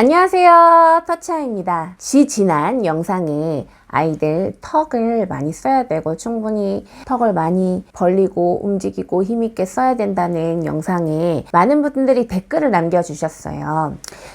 안녕하세요. 터치아입니다. 지 지난 영상에 아이들 턱을 많이 써야 되고 충분히 턱을 많이 벌리고 움직이고 힘있게 써야 된다는 영상에 많은 분들이 댓글을 남겨주셨어요.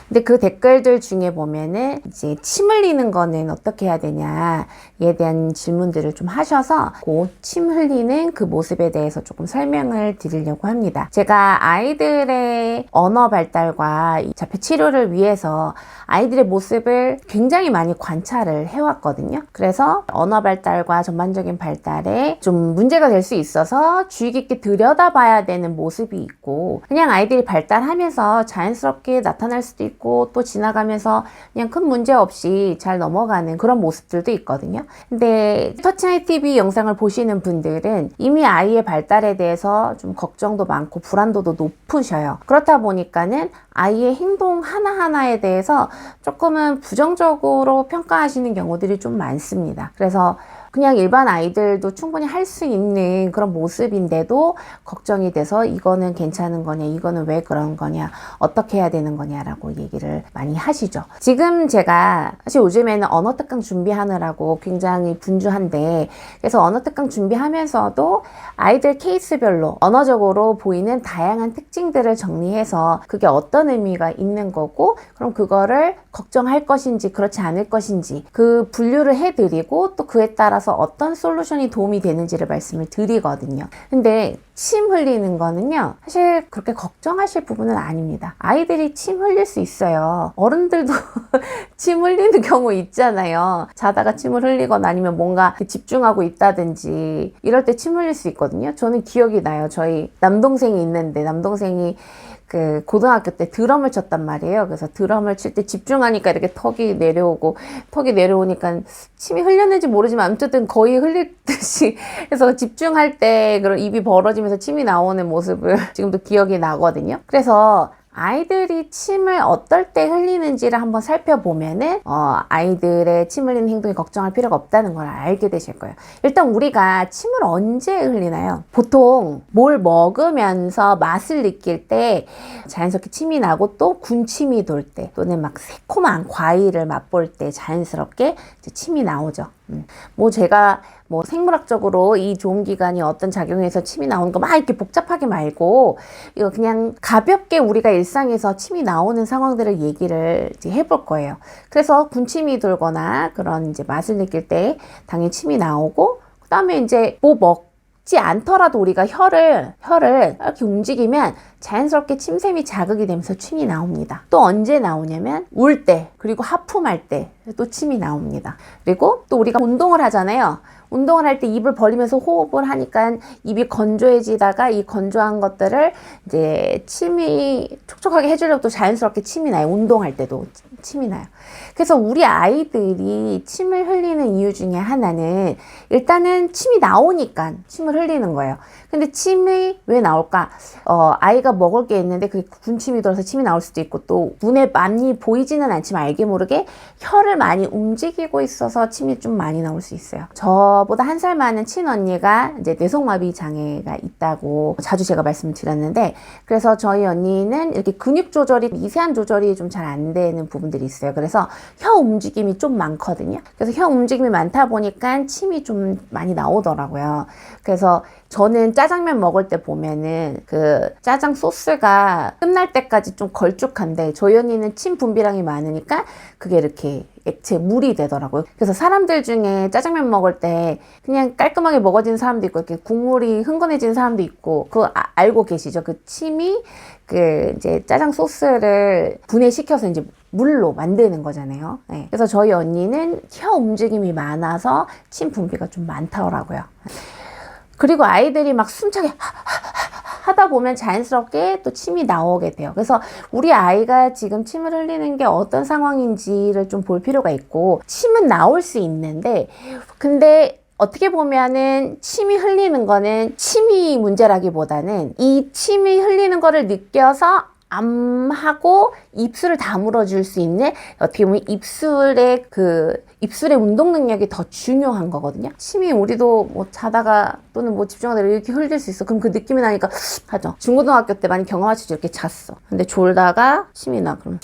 근데 그 댓글들 중에 보면은 이제 침 흘리는 거는 어떻게 해야 되냐에 대한 질문들을 좀 하셔서 그 침 흘리는 그 모습에 대해서 조금 설명을 드리려고 합니다. 제가 아이들의 언어 발달과 이 자폐 치료를 위해서 아이들의 모습을 굉장히 많이 관찰을 해왔거든요. 그래서 언어 발달과 전반적인 발달에 좀 문제가 될 수 있어서 주의 깊게 들여다봐야 되는 모습이 있고 그냥 아이들이 발달하면서 자연스럽게 나타날 수도 있고 또 지나가면서 그냥 큰 문제 없이 잘 넘어가는 그런 모습들도 있거든요. 근데 터치아이 TV 영상을 보시는 분들은 이미 아이의 발달에 대해서 좀 걱정도 많고 불안도도 높으셔요. 그렇다 보니까는 아이의 행동 하나하나에 대해서 조금은 부정적으로 평가하시는 경우들이 좀 많습니다. 그래서 그냥 일반 아이들도 충분히 할 수 있는 그런 모습인데도 걱정이 돼서 이거는 괜찮은 거냐, 이거는 왜 그런 거냐, 어떻게 해야 되는 거냐라고 얘기를 많이 하시죠. 지금 제가 사실 요즘에는 언어 특강 준비하느라고 굉장히 분주한데 그래서 언어 특강 준비하면서도 아이들 케이스별로 언어적으로 보이는 다양한 특징들을 정리해서 그게 어떤 의미가 있는 거고 그럼 그거를 걱정할 것인지 그렇지 않을 것인지 그 분류를 해드리고 또 그에 따라서 어떤 솔루션이 도움이 되는지를 말씀을 드리거든요. 근데 침 흘리는 거는요, 사실 그렇게 걱정하실 부분은 아닙니다. 아이들이 침 흘릴 수 있어요. 어른들도 침 흘리는 경우 있잖아요. 자다가 침을 흘리거나 아니면 뭔가 집중하고 있다든지 이럴 때 침 흘릴 수 있거든요. 저는 기억이 나요. 저희 남동생이 있는데 남동생이 그 고등학교 때 드럼을 쳤단 말이에요. 그래서 드럼을 칠 때 집중하니까 이렇게 턱이 내려오고 턱이 내려오니까 침이 흘렸는지 모르지만 아무튼 거의 흘릴 듯이 해서 집중할 때 그런 입이 벌어지면서 침이 나오는 모습을 지금도 기억이 나거든요. 그래서 아이들이 침을 어떨 때 흘리는지를 한번 살펴보면은 어, 아이들의 침 흘리는 행동이 걱정할 필요가 없다는 걸 알게 되실 거예요. 일단 우리가 침을 언제 흘리나요? 보통 뭘 먹으면서 맛을 느낄 때 자연스럽게 침이 나고 또 군침이 돌 때 또는 막 새콤한 과일을 맛볼 때 자연스럽게 침이 나오죠. 음. 뭐 제가 뭐 생물학적으로 이 좋은 기관이 어떤 작용해서 침이 나오는 거 막 이렇게 복잡하게 말고 이거 그냥 가볍게 우리가 일상에서 침이 나오는 상황들을 얘기를 해볼 거예요. 그래서 군침이 돌거나 그런 이제 맛을 느낄 때 당연히 침이 나오고 그다음에 이제 뭐 먹. 지 않더라도 우리가 혀를 혀를 이렇게 움직이면 자연스럽게 침샘이 자극이 되면서 침이 나옵니다. 또 언제 나오냐면 울 때 그리고 하품할 때 또 침이 나옵니다. 그리고 또 우리가 운동을 하잖아요. 운동을 할 때 입을 벌리면서 호흡을 하니까 입이 건조해지다가 이 건조한 것들을 이제 침이 촉촉하게 해주려고 또 자연스럽게 침이 나요. 운동할 때도 침이 나요. 그래서 우리 아이들이 침을 흘리는 이유 중에 하나는 일단은 침이 나오니까 침을 흘리는 거예요. 근데 침이 왜 나올까? 어, 아이 가 먹을 게 있는데 그게 군침이 돌아서 침이 나올 수도 있고 또 눈에 많이 보이지는 않지만 알게 모르게 혀를 많이 움직이고 있어서 침이 좀 많이 나올 수 있어요. 저보다 한 살 많은 친언니가 이제 뇌성마비 장애가 있다고 자주 제가 말씀을 드렸는데 그래서 저희 언니는 이렇게 근육 조절이 미세한 조절이 좀 잘 안 되는 부분들이 있어요. 그래서 혀 움직임이 좀 많거든요. 그래서 혀 움직임이 많다 보니까 침이 좀 많이 나오더라고요. 그래서 저는 짜장면 먹을 때 보면은 그 짜장 소스가 끝날 때까지 좀 걸쭉한데 언니는 침 분비량이 많으니까 그게 이렇게 액체 물이 되더라고요. 그래서 사람들 중에 짜장면 먹을 때 그냥 깔끔하게 먹어지는 사람도 있고 이렇게 국물이 흥건해지는 사람도 있고 그거 아, 알고 계시죠? 그 침이 그 이제 짜장 소스를 분해시켜서 이제 물로 만드는 거잖아요. 네. 그래서 저희 언니는 혀 움직임이 많아서 침 분비가 좀 많더라고요. 그리고 아이들이 막 숨차게 하 다 보면 자연스럽게 또 침이 나오게 돼요. 그래서 우리 아이가 지금 침을 흘리는 게 어떤 상황인지를 좀 볼 필요가 있고, 침은 나올 수 있는데, 근데 어떻게 보면은 침이 흘리는 거는 침이 문제라기보다는 이 침이 흘리는 거를 느껴서 암하고 입술을 다물어 줄 수 있는 어떻게 보면 입술의 그 입술의 운동 능력이 더 중요한 거거든요. 침이 우리도 뭐 자다가 또는 뭐 집중하다 이렇게 흘릴 수 있어. 그럼 그 느낌이 나니까 하죠. 중고등학교 때 많이 경험하시죠. 이렇게 잤어. 근데 졸다가 침이 나. 그럼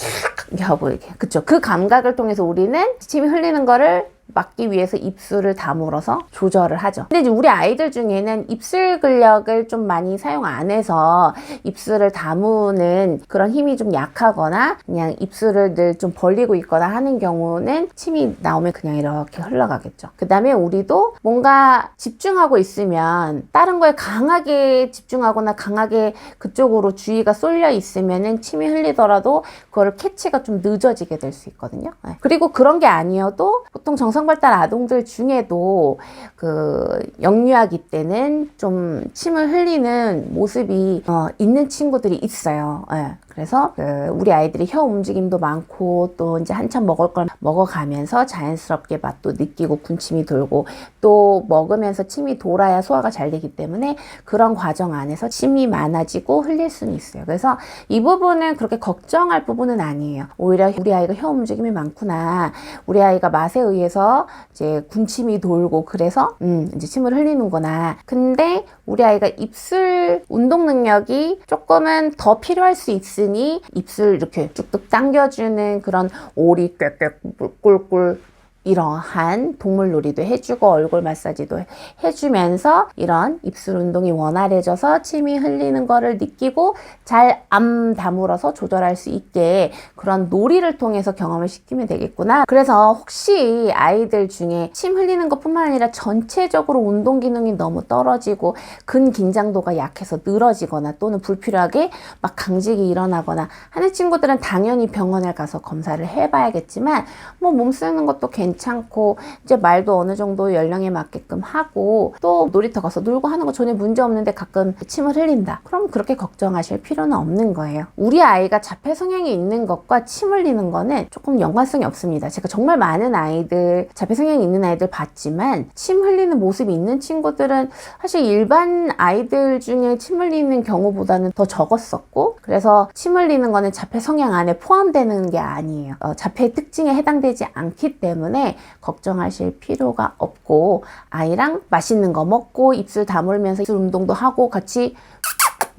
이렇게 하고 이렇게. 그쵸. 그 감각을 통해서 우리는 침이 흘리는 거를 막기 위해서 입술을 다물어서 조절을 하죠. 근데 이제 우리 아이들 중에는 입술 근력을 좀 많이 사용 안 해서 입술을 다무는 그런 힘이 좀 약하거나 그냥 입술을 늘 좀 벌리고 있거나 하는 경우는 침이 나오면 그냥 이렇게 흘러가겠죠. 그 다음에 우리도 뭔가 집중하고 있으면 다른 거에 강하게 집중하거나 강하게 그쪽으로 주의가 쏠려 있으면은 침이 흘리더라도 그거를 캐치가 좀 늦어지게 될 수 있거든요. 네. 그리고 그런 게 아니어도 보통 정 성발달 아동들 중에도 그 영유아기 때는 좀 침을 흘리는 모습이 어, 있는 친구들이 있어요. 예. 그래서 그 우리 아이들이 혀 움직임도 많고 또 이제 한참 먹을 걸 먹어가면서 자연스럽게 맛도 느끼고 군침이 돌고 또 먹으면서 침이 돌아야 소화가 잘 되기 때문에 그런 과정 안에서 침이 많아지고 흘릴 수는 있어요. 그래서 이 부분은 그렇게 걱정할 부분은 아니에요. 오히려 우리 아이가 혀 움직임이 많구나. 우리 아이가 맛에 의해서 이제 군침이 돌고 그래서 음 이제 침을 흘리는구나. 근데 우리 아이가 입술 운동 능력이 조금은 더 필요할 수 있으니 입술 이렇게 쭉쭉 당겨주는 그런 오리 꽥꽥 꿀꿀 이러한 동물 놀이도 해주고 얼굴 마사지도 해주면서 이런 입술 운동이 원활해져서 침이 흘리는 거를 느끼고 잘 암 다물어서 조절할 수 있게 그런 놀이를 통해서 경험을 시키면 되겠구나. 그래서 혹시 아이들 중에 침 흘리는 것뿐만 아니라 전체적으로 운동 기능이 너무 떨어지고 근 긴장도가 약해서 늘어지거나 또는 불필요하게 막 강직이 일어나거나 하는 친구들은 당연히 병원에 가서 검사를 해봐야겠지만 뭐 몸 쓰는 것도 괜찮 고 이제 말도 어느 정도 연령에 맞게끔 하고 또 놀이터 가서 놀고 하는 거 전혀 문제 없는데 가끔 침을 흘린다. 그럼 그렇게 걱정하실 필요는 없는 거예요. 우리 아이가 자폐 성향이 있는 것과 침 흘리는 거는 조금 연관성이 없습니다. 제가 정말 많은 아이들 자폐 성향이 있는 아이들 봤지만 침 흘리는 모습이 있는 친구들은 사실 일반 아이들 중에 침 흘리는 경우보다는 더 적었었고 그래서 침 흘리는 거는 자폐 성향 안에 포함되는 게 아니에요. 어, 자폐 특징에 해당되지 않기 때문에 걱정하실 필요가 없고 아이랑 맛있는 거 먹고 입술 다물면서 입술 운동도 하고 같이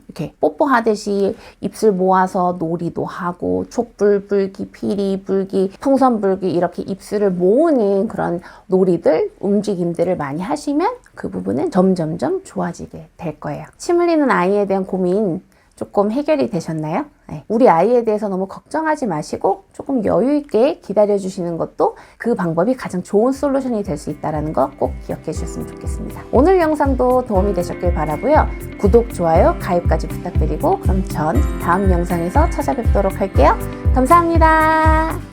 이렇게 뽀뽀하듯이 입술 모아서 놀이도 하고 촛불 불기, 피리 불기, 풍선 불기 이렇게 입술을 모으는 그런 놀이들, 움직임들을 많이 하시면 그 부분은 점점점 좋아지게 될 거예요. 침 흘리는 아이에 대한 고민 조금 해결이 되셨나요? 네. 우리 아이에 대해서 너무 걱정하지 마시고 조금 여유 있게 기다려 주시는 것도 그 방법이 가장 좋은 솔루션이 될 수 있다는 거 꼭 기억해 주셨으면 좋겠습니다. 오늘 영상도 도움이 되셨길 바라고요. 구독, 좋아요, 가입까지 부탁드리고 그럼 전 다음 영상에서 찾아뵙도록 할게요. 감사합니다.